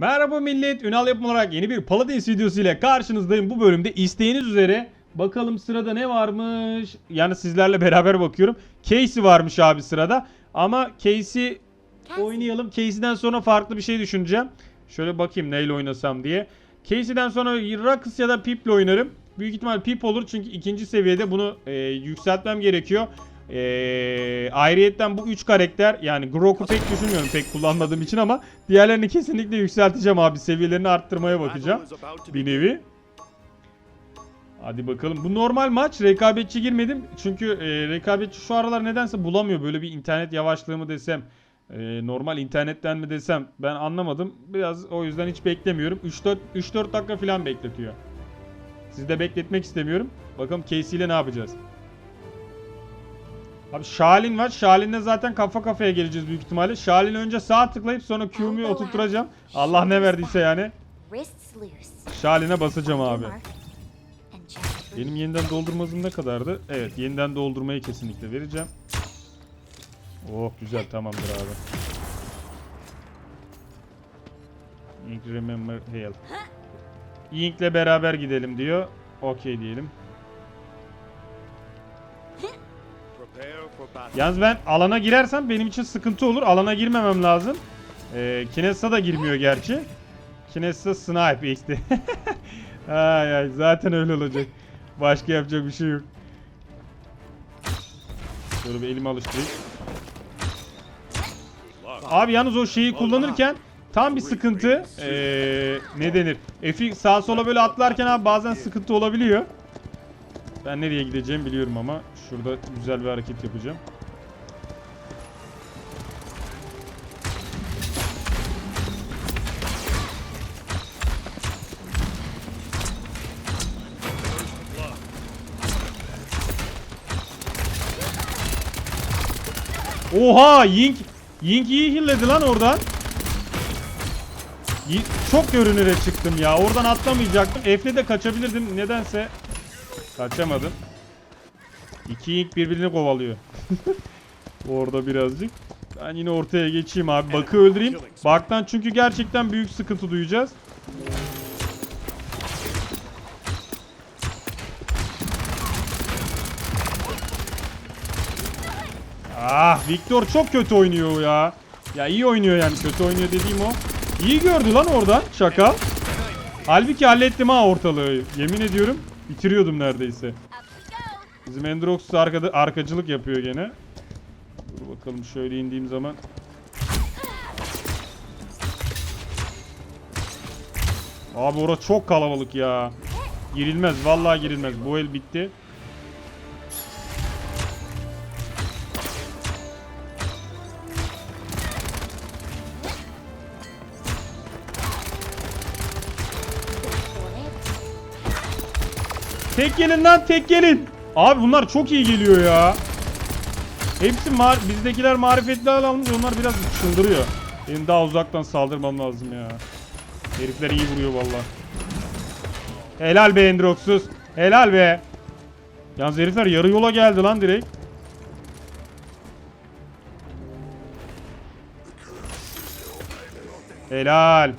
Merhaba millet, Ünal yapım olarak yeni bir Paladins videosu ile karşınızdayım. Bu bölümde isteğiniz üzere bakalım sırada ne varmış. Yani sizlerle beraber bakıyorum. Casey varmış abi sırada. Ama Casey oynayalım. Casey'den sonra farklı bir şey düşüneceğim. Şöyle bakayım neyle oynasam diye. Casey'den sonra Rakus ya da Pip'le oynarım. Büyük ihtimal Pip olur çünkü ikinci seviyede bunu e, yükseltmem gerekiyor. Ee, ayrıyetten bu üç karakter yani Grook'u pek düşünmüyorum pek kullanmadığım için ama diğerlerini kesinlikle yükselteceğim abi. Seviyelerini arttırmaya bakacağım bir nevi. Hadi bakalım. Bu normal maç. Rekabetçi girmedim. Çünkü e, rekabetçi şu aralar nedense bulamıyor. Böyle bir internet yavaşlığı mı desem e, normal internetten mi desem ben anlamadım. Biraz o yüzden hiç beklemiyorum. 3-4 3-4 dakika falan bekletiyor. Sizi de bekletmek istemiyorum. Bakalım Casey ile ne yapacağız. Abi Şalin var. Şalin'le zaten kafa kafaya geleceğiz büyük ihtimalle. Şalin önce sağ tıklayıp sonra Q'mu oturtturacağım. Allah ne verdiyse yani. Şalin'e basacağım abi. Benim yeniden doldurma hızım ne kadardı? Evet yeniden doldurmayı kesinlikle vereceğim. Oh güzel tamamdır abi. Ink remember heal. Ink'le beraber gidelim diyor. Okey diyelim. Yalnız ben alana girersem benim için sıkıntı olur. Alana girmemem lazım. Ee, Kinessa da girmiyor gerçi. Kinessa snipe işte. ay ay zaten öyle olacak. Başka yapacak bir şey yok. Şöyle bir elimi alıştırayım. Abi yalnız o şeyi kullanırken tam bir sıkıntı. Ee, ne denir? F'i sağa sola böyle atlarken abi bazen sıkıntı olabiliyor. Ben nereye gideceğimi biliyorum ama şurada güzel bir hareket yapacağım. Oha Yink Yink iyi hilledi lan oradan. Çok görünüre çıktım ya. Oradan atlamayacaktım. F'le de kaçabilirdim. Nedense kaçamadım. İki Yink birbirini kovalıyor. Orada birazcık. Ben yine ortaya geçeyim abi. Bakı öldüreyim. Baktan çünkü gerçekten büyük sıkıntı duyacağız. Ah Victor çok kötü oynuyor ya. Ya iyi oynuyor yani kötü oynuyor dediğim o. İyi gördü lan oradan şaka. Halbuki hallettim ha ortalığı. Yemin ediyorum bitiriyordum neredeyse. Bizim Endrox arkada arkacılık yapıyor gene. Dur bakalım şöyle indiğim zaman. Abi orası çok kalabalık ya. Girilmez vallahi girilmez. Bu el bitti. Tek gelin lan tek gelin. Abi bunlar çok iyi geliyor ya. Hepsi bizdekiler marifetli almış onlar biraz çıldırıyor. Benim daha uzaktan saldırmam lazım ya. Herifler iyi vuruyor valla. Helal be Endrox'uz. Helal be. Yalnız herifler yarı yola geldi lan direkt. Helal.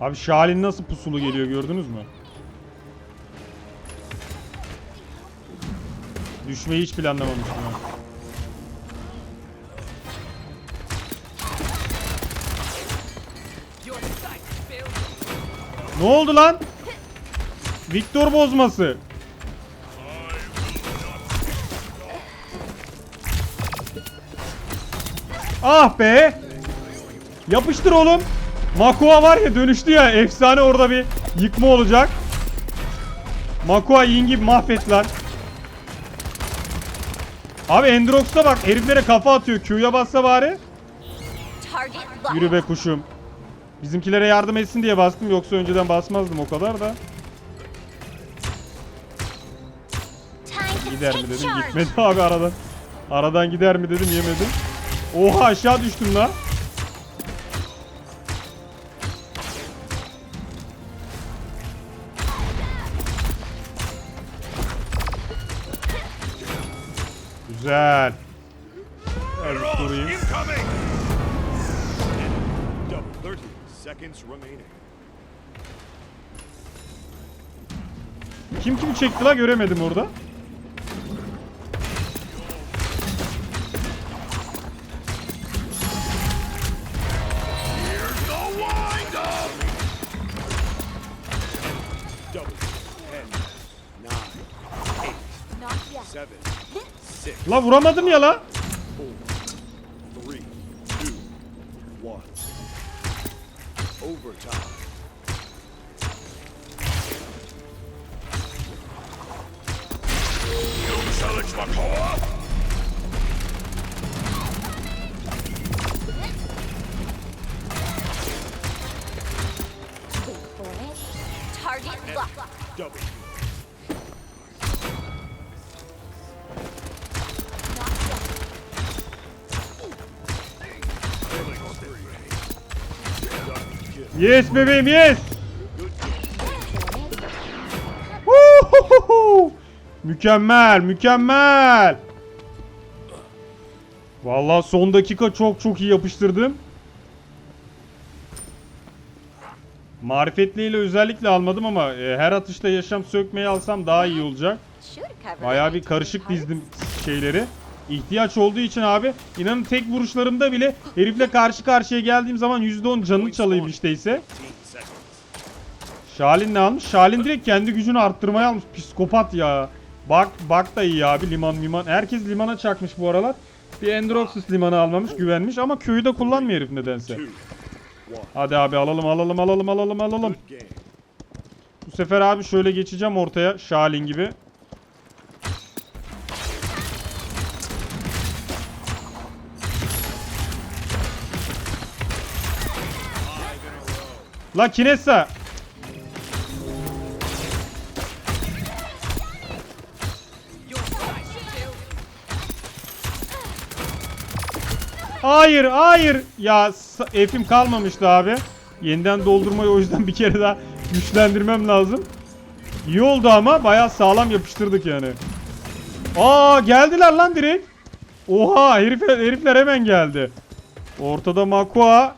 Abi Şalin nasıl pusulu geliyor gördünüz mü? Düşmeyi hiç planlamamıştım ben. Ne oldu lan? Victor bozması. Ah be. Yapıştır oğlum. Makua var ya dönüştü ya efsane orada bir yıkma olacak. Makua Ying'i mahvet lan. Abi Endrox'a bak heriflere kafa atıyor. Q'ya bassa bari. Yürü be kuşum. Bizimkilere yardım etsin diye bastım yoksa önceden basmazdım o kadar da. Gider mi dedim gitmedi abi aradan. Aradan gider mi dedim yemedim. Oha aşağı düştüm lan. Güzel. Evet. vurayım. incoming! Double 30 seconds remaining. Kim kimi çekti la göremedim orada. La vuramadım ya la. Yes bebeğim yes. Mükemmel, mükemmel. Vallahi son dakika çok çok iyi yapıştırdım. Marifetliyle özellikle almadım ama e, her atışta yaşam sökmeyi alsam daha iyi olacak. Bayağı bir karışık dizdim şeyleri. İhtiyaç olduğu için abi inanın tek vuruşlarımda bile herifle karşı karşıya geldiğim zaman %10 canını çalayım işte ise. 15 seconds. Şalin ne almış? Şalin direkt kendi gücünü arttırmaya almış. Psikopat ya. Bak bak da iyi abi liman liman. Herkes limana çakmış bu aralar. Bir Endroxus limanı almamış güvenmiş ama köyü de kullanmıyor herif nedense. 2, 1. Hadi abi alalım alalım alalım alalım alalım. Bu sefer abi şöyle geçeceğim ortaya Şalin gibi. La Kinessa. Hayır, hayır. Ya sa- F'im kalmamıştı abi. Yeniden doldurmayı o yüzden bir kere daha güçlendirmem lazım. İyi oldu ama bayağı sağlam yapıştırdık yani. Aa geldiler lan direkt. Oha herif, herifler hemen geldi. Ortada Makua.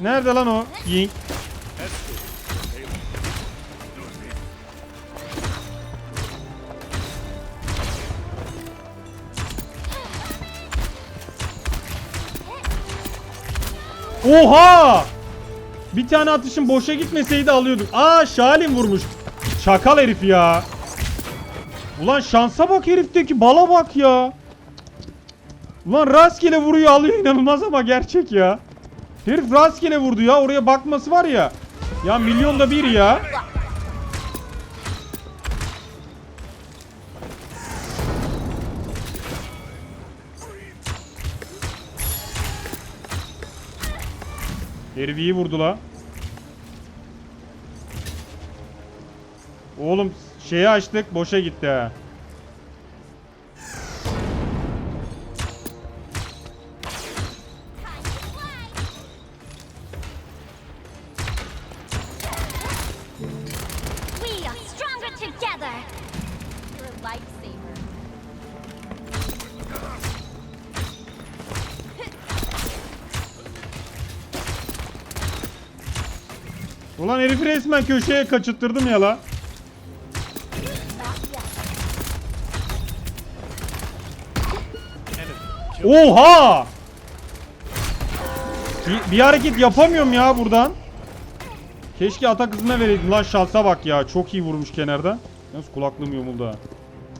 Nerede lan o? Ying. Oha! Bir tane atışın boşa gitmeseydi alıyorduk. Aa Şalim vurmuş. Çakal herif ya. Ulan şansa bak herifteki bala bak ya. Ulan rastgele vuruyor alıyor inanılmaz ama gerçek ya. Herif rastgele vurdu ya oraya bakması var ya. Ya milyonda bir ya. Herif iyi vurdu la. Oğlum şeyi açtık boşa gitti ha. Resmen köşeye kaçırttırdım ya la. Oha! Bir, bir hareket yapamıyorum ya buradan. Keşke atak hızına vereydim lan şansa bak ya. Çok iyi vurmuş kenardan. Yalnız kulaklığım yumuldu ha.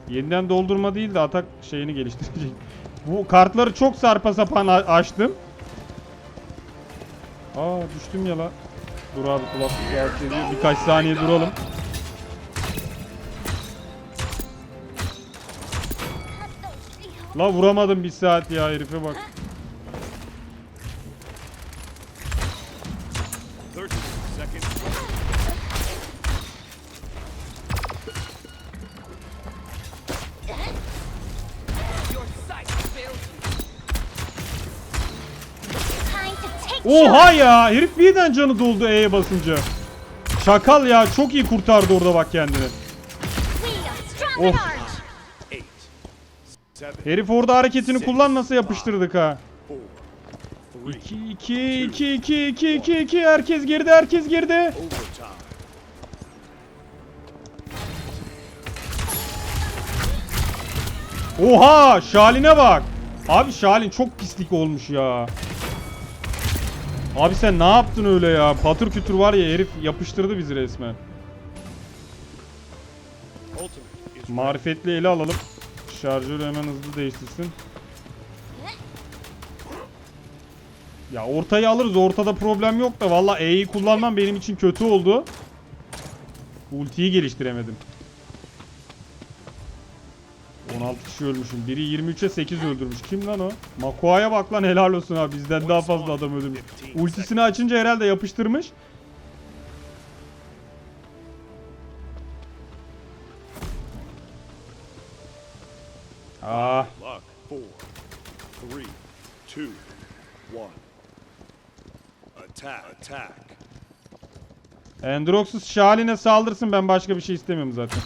Yeniden doldurma değil de atak şeyini geliştirecek. Bu kartları çok sarpa sapan açtım. Aa düştüm ya la. Dur abi kulaklık rahatsız ediyor. Birkaç saniye duralım. La vuramadım bir saat ya herife bak. Oha ya herif birden canı doldu E'ye basınca. Şakal ya çok iyi kurtardı orada bak kendini. Of. Seven. Herif orada hareketini kullan nasıl yapıştırdık ha. Four. Three. 2 2 2 2 2 2 2 herkes geride herkes. Overtime. Oha Şalin'e bak. Abi Şalin çok pislik olmuş ya. Abi sen ne yaptın öyle ya? Patır kütür var ya herif yapıştırdı bizi resmen. Marifetli ele alalım. Şarjörü hemen hızlı değiştirsin. Ya ortayı alırız. Ortada problem yok da valla E'yi kullanmam benim için kötü oldu. Ultiyi geliştiremedim. 16 kişi ölmüşüm. Biri 23'e 8 öldürmüş. Kim lan o? Makoa'ya bak lan helal olsun abi. Bizden daha fazla adam öldürmüş. Ultisini açınca herhalde yapıştırmış. Ah. Endroxus Şalin'e saldırsın ben başka bir şey istemiyorum zaten.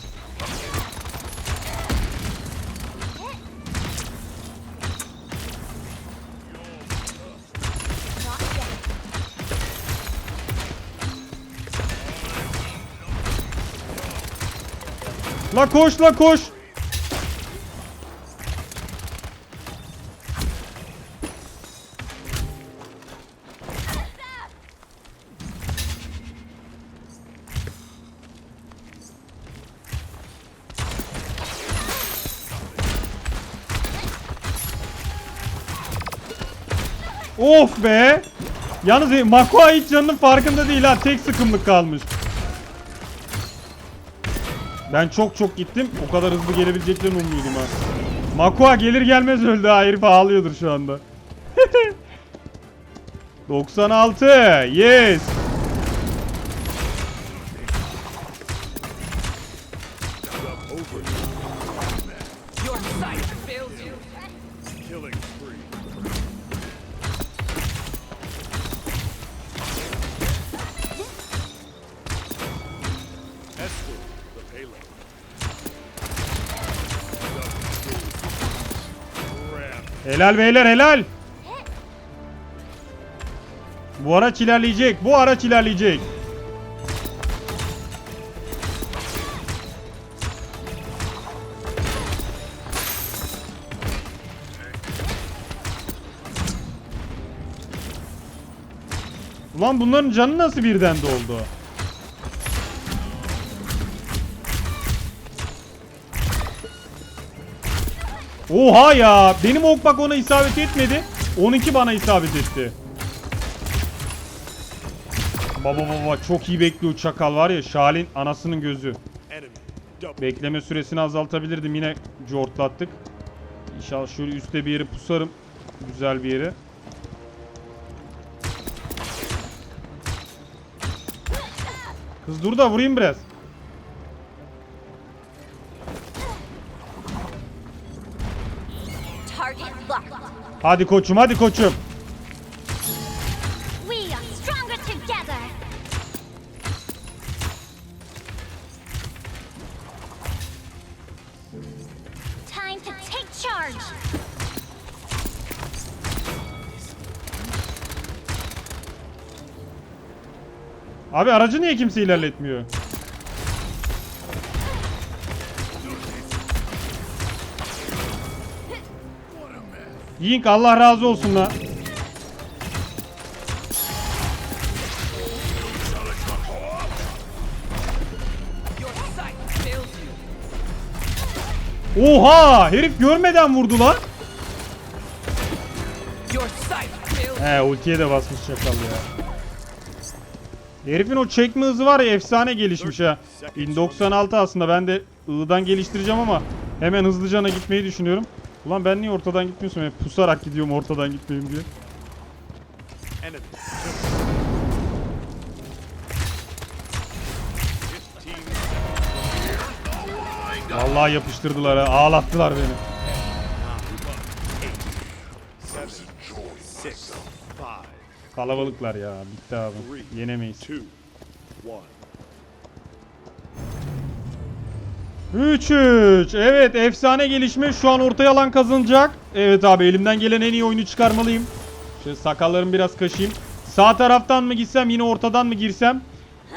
La koş la koş. Of be. Yalnız Makua hiç canının farkında değil ha. Tek sıkımlık kalmış. Ben çok çok gittim. O kadar hızlı gelebileceklerini ummuyordum ha. Makua gelir gelmez öldü ha. Herif ağlıyordur şu anda. 96. Yes. Helal beyler helal. Bu araç ilerleyecek. Bu araç ilerleyecek. Ulan bunların canı nasıl birden doldu? Oha ya! Benim ok bak ona isabet etmedi. 12 bana isabet etti. Baba baba çok iyi bekliyor çakal var ya Şalin anasının gözü. Bekleme süresini azaltabilirdim yine cortlattık. İnşallah şöyle üstte bir yeri pusarım. Güzel bir yere. Kız dur da vurayım biraz. Hadi koçum hadi koçum. Abi aracı niye kimse ilerletmiyor? Yink Allah razı olsun la. Oha herif görmeden vurdu lan. He ultiye de basmış çakal ya. Herifin o çekme hızı var ya efsane gelişmiş ha. 1096 aslında ben de I'dan geliştireceğim ama hemen hızlıcana gitmeyi düşünüyorum. Ulan ben niye ortadan gitmiyorsam hep pusarak gidiyorum ortadan gitmeyeyim diye. Fifteen Vallahi yapıştırdılar ha ağlattılar beni. Kalabalıklar ya. Bitti abi. Yenemeyiz. 3-3. Evet efsane gelişme. Şu an ortaya alan kazanacak. Evet abi elimden gelen en iyi oyunu çıkarmalıyım. Şöyle sakallarımı biraz kaşıyım. Sağ taraftan mı gitsem yine ortadan mı girsem?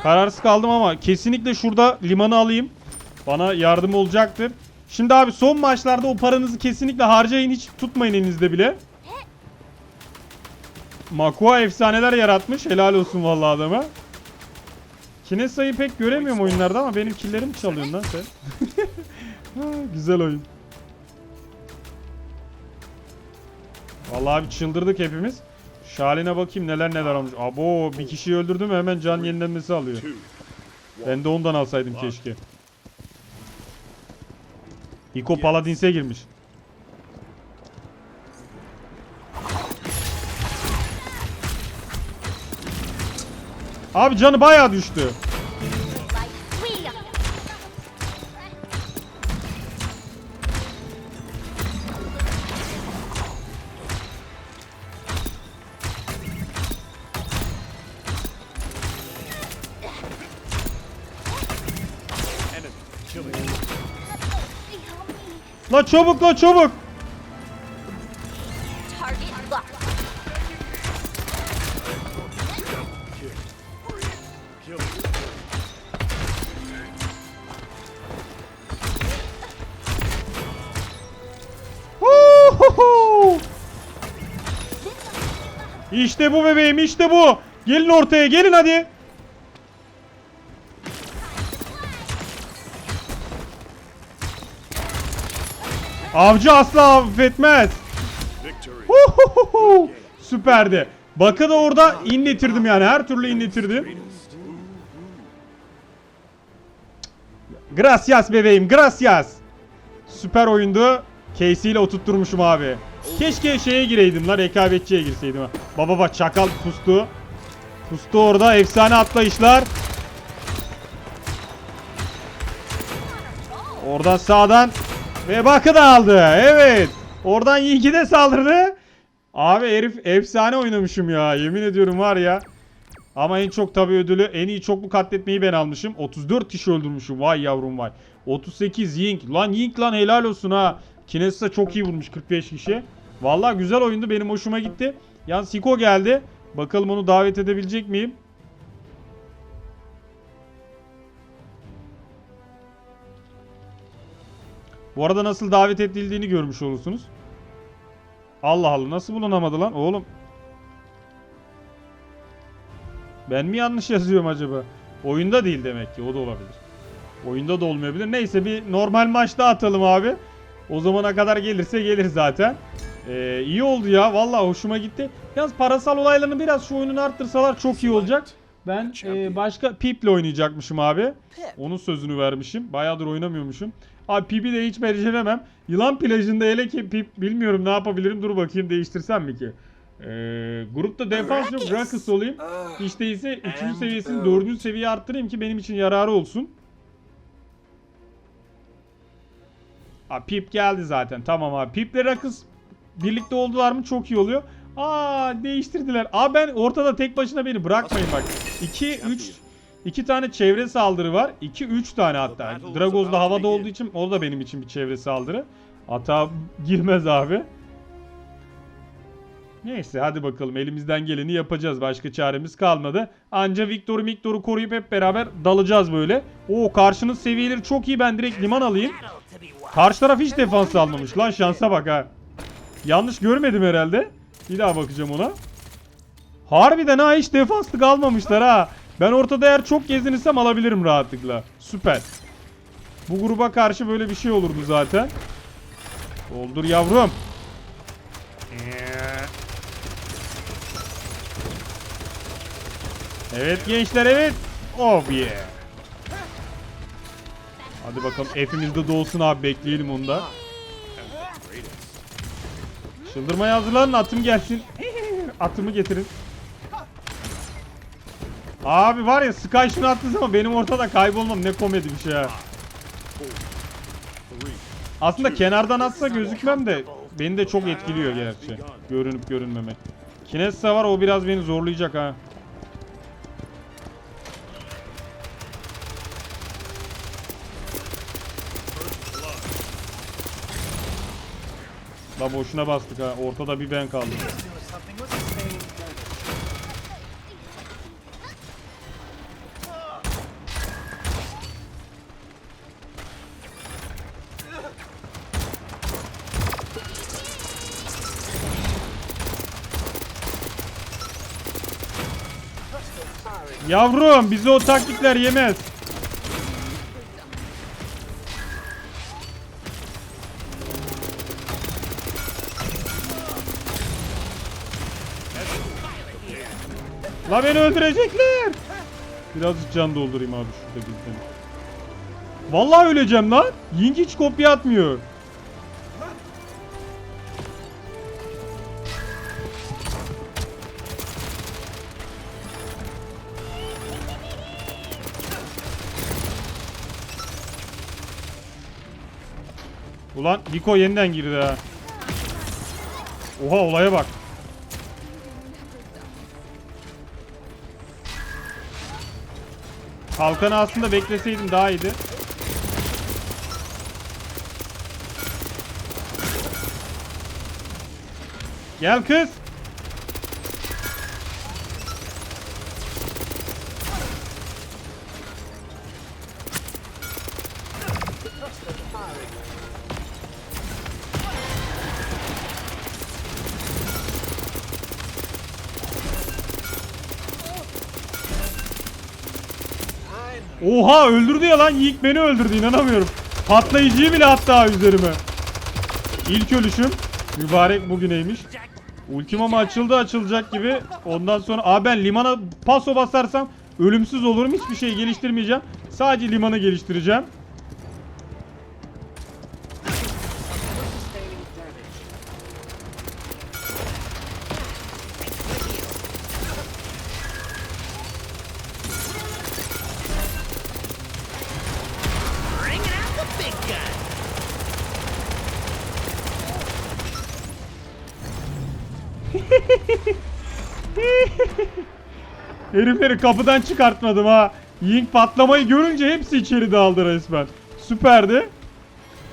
Kararsız kaldım ama kesinlikle şurada limanı alayım. Bana yardım olacaktır. Şimdi abi son maçlarda o paranızı kesinlikle harcayın. Hiç tutmayın elinizde bile. Makua efsaneler yaratmış. Helal olsun vallahi adama. Kinesa'yı pek göremiyorum oyunlarda ama benim killerimi çalıyorsun lan sen. Güzel oyun. Vallahi abi çıldırdık hepimiz. Şaline bakayım neler neler olmuş. Abo bir kişiyi öldürdüm hemen can yenilenmesi alıyor. Ben de ondan alsaydım keşke. Hiko Paladins'e girmiş. Abi canı bayağı düştü. La çabuk la çabuk. İşte bu bebeğim işte bu. Gelin ortaya gelin hadi. Avcı asla affetmez. Süperdi. Bakı da orada inletirdim yani her türlü inletirdim. Gracias bebeğim gracias. Süper oyundu. Casey ile oturtturmuşum abi. Keşke şeye gireydim la rekabetçiye girseydim ha. Baba çakal pustu. Pustu orada efsane atlayışlar. Oradan sağdan ve bakı da aldı. Evet. Oradan Yink'i de saldırdı. Abi herif efsane oynamışım ya. Yemin ediyorum var ya. Ama en çok tabii ödülü en iyi çoklu katletmeyi ben almışım. 34 kişi öldürmüşüm. Vay yavrum vay. 38 Yink. Lan Yink lan helal olsun ha. Kinesis'e çok iyi vurmuş 45 kişi. Vallahi güzel oyundu. Benim hoşuma gitti. Yalnız Hiko geldi. Bakalım onu davet edebilecek miyim? Bu arada nasıl davet edildiğini görmüş olursunuz. Allah Allah nasıl bulunamadı lan oğlum? Ben mi yanlış yazıyorum acaba? Oyunda değil demek ki o da olabilir. Oyunda da olmayabilir. Neyse bir normal maç daha atalım abi. O zamana kadar gelirse gelir zaten. Ee, iyi oldu ya. Vallahi hoşuma gitti. Yalnız parasal olaylarını biraz şu oyununu arttırsalar çok iyi olacak. Ben e, başka Pip'le oynayacakmışım abi. Onun sözünü vermişim. Bayağıdır oynamıyormuşum. Abi Pip'i de hiç beceremem. Yılan plajında hele ki Pip bilmiyorum ne yapabilirim. Dur bakayım değiştirsem mi ki? Ee, grupta defans yok. Ruckus olayım. Hiç değilse 3. seviyesini 4. seviyeye arttırayım ki benim için yararı olsun. Aa, Pip geldi zaten. Tamam abi. Pip'le Ruckus birlikte oldular mı çok iyi oluyor. Aa değiştirdiler. Aa ben ortada tek başına beni bırakmayın bak. 2 3 2 tane çevre saldırı var. 2 3 tane hatta. Dragos da havada olduğu için o da benim için bir çevre saldırı. Hata girmez abi. Neyse hadi bakalım elimizden geleni yapacağız. Başka çaremiz kalmadı. Anca Victor'u Victor'u koruyup hep beraber dalacağız böyle. Oo karşının seviyeleri çok iyi. Ben direkt liman alayım. Karşı taraf hiç defans almamış lan şansa bak ha. Yanlış görmedim herhalde. Bir daha bakacağım ona. Harbiden ha hiç defanslık almamışlar ha. Ben ortada eğer çok gezinirsem alabilirim rahatlıkla. Süper. Bu gruba karşı böyle bir şey olurdu zaten. Doldur yavrum. Evet gençler evet. Oh yeah. Hadi bakalım F'imiz de dolsun abi bekleyelim onu da. Çıldırmaya hazırlanın atım gelsin. Atımı getirin. Abi var ya Sky şunu attığı zaman benim ortada kaybolmam ne komedi bir şey ha. Aslında kenardan atsa gözükmem de beni de çok etkiliyor gerçi. Görünüp görünmemek. Kinessa var o biraz beni zorlayacak ha. La boşuna bastık ha. Ortada bir ben kaldım. Yavrum bizi o taktikler yemez. La beni öldürecekler. Birazcık can doldurayım abi şurada bizden. Vallahi öleceğim lan. Ying hiç kopya atmıyor. Ulan Niko yeniden girdi ha. Oha olaya bak. Kalkanı aslında bekleseydim daha iyiydi. Gel kız. Oha öldürdü ya lan Yiğit beni öldürdü inanamıyorum. Patlayıcıyı bile attı ha üzerime. İlk ölüşüm. Mübarek bugüneymiş. Ultimam açıldı açılacak gibi. Ondan sonra abi ben limana paso basarsam ölümsüz olurum. Hiçbir şey geliştirmeyeceğim. Sadece limanı geliştireceğim. Herifleri kapıdan çıkartmadım ha. Ying patlamayı görünce hepsi içeri daldı resmen. Süperdi.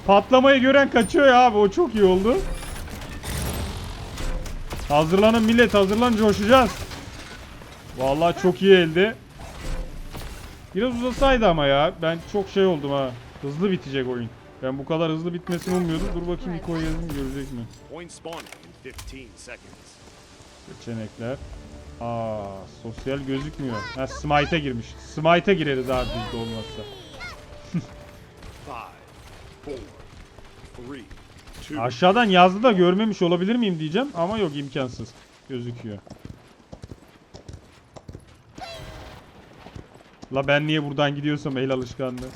Patlamayı gören kaçıyor ya abi o çok iyi oldu. Hazırlanın millet hazırlan coşacağız. Vallahi çok iyi elde. Biraz uzasaydı ama ya. Ben çok şey oldum ha. Hızlı bitecek oyun. Ben bu kadar hızlı bitmesini ummuyordum. Dur bakayım Niko'yu yazayım görecek mi? Point spawning in 15 seconds. Seçenekler. Aa, sosyal gözükmüyor. Ha, Smite'e girmiş. Smite'e gireriz abi bizde olmazsa. Aşağıdan yazdı da görmemiş olabilir miyim diyeceğim ama yok imkansız. Gözüküyor. La ben niye buradan gidiyorsam el alışkanlığı.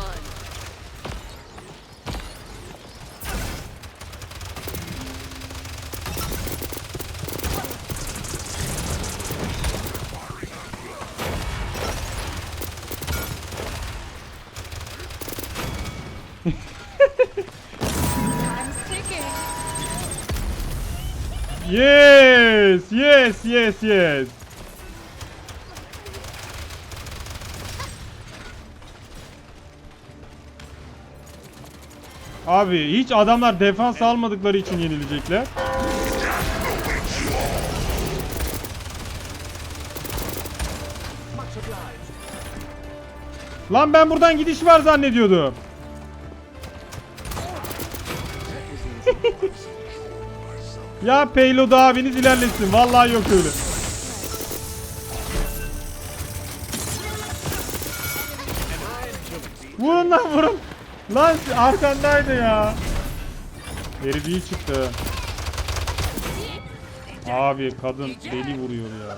Run. Yes, yes, yes, yes. Abi hiç adamlar defans almadıkları için yenilecekler. Lan ben buradan gidiş var zannediyordum. Ya payload abiniz ilerlesin. Vallahi yok öyle. Vurun lan vurun. Lan arkandaydı ya. Herif iyi çıktı. Abi kadın deli vuruyor ya.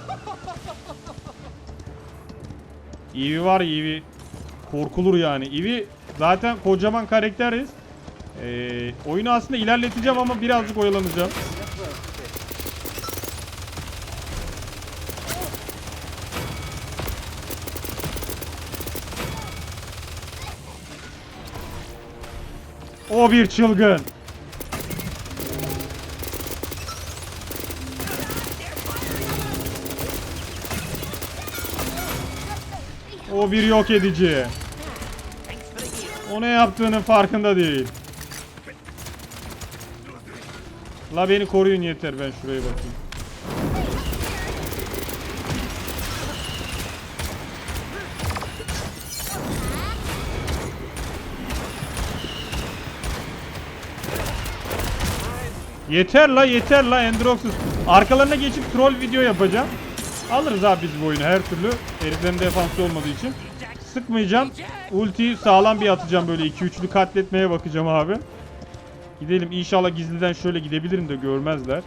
Eevee var Eevee. Korkulur yani. Eevee zaten kocaman karakteriz. Ee, oyunu aslında ilerleteceğim ama birazcık oyalanacağım. O bir çılgın. O bir yok edici. O ne yaptığının farkında değil. La beni koruyun yeter ben şuraya bakayım. Yeter la yeter la Endroxus. Arkalarına geçip troll video yapacağım. Alırız abi biz bu oyunu her türlü. Heriflerin defansı olmadığı için. Sıkmayacağım. Ultiyi sağlam bir atacağım böyle 2-3'lü katletmeye bakacağım abi. Gidelim inşallah gizliden şöyle gidebilirim de görmezler.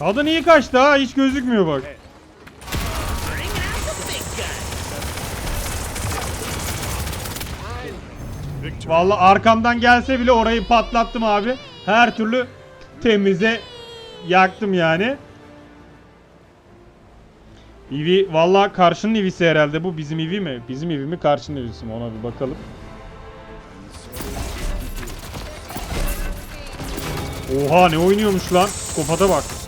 Kadın iyi kaçtı ha hiç gözükmüyor bak. Vallahi arkamdan gelse bile orayı patlattım abi. Her türlü temize yaktım yani. Eevee vallahi karşının Eevee'si herhalde bu bizim Eevee mi? Bizim Eevee mi karşının Eevee'si mi ona bir bakalım. Oha ne oynuyormuş lan. Psikopata bak.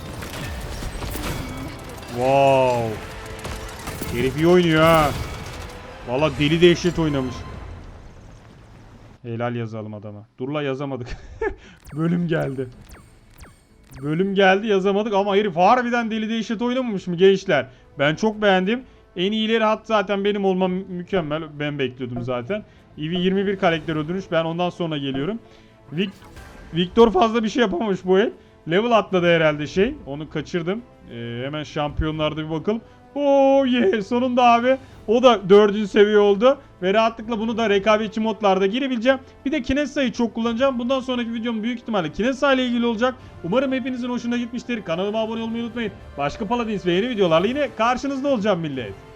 Wow. Herif iyi oynuyor ha. Vallahi deli dehşet oynamış. Helal yazalım adama. Durla yazamadık. Bölüm geldi. Bölüm geldi yazamadık ama herif harbiden deli dehşet oynamamış mı gençler? Ben çok beğendim. En iyileri hat zaten benim olmam mükemmel. Ben bekliyordum zaten. Eevee 21 karakter öldürmüş. Ben ondan sonra geliyorum. Vic Victor fazla bir şey yapamamış bu el. Level atladı herhalde şey. Onu kaçırdım. Ee, hemen şampiyonlarda bir bakalım. Oo yeah sonunda abi. O da dördüncü seviye oldu. Ve rahatlıkla bunu da rekabetçi modlarda girebileceğim. Bir de Kinessa'yı çok kullanacağım. Bundan sonraki videom büyük ihtimalle Kinessa ile ilgili olacak. Umarım hepinizin hoşuna gitmiştir. Kanalıma abone olmayı unutmayın. Başka Paladins ve yeni videolarla yine karşınızda olacağım millet.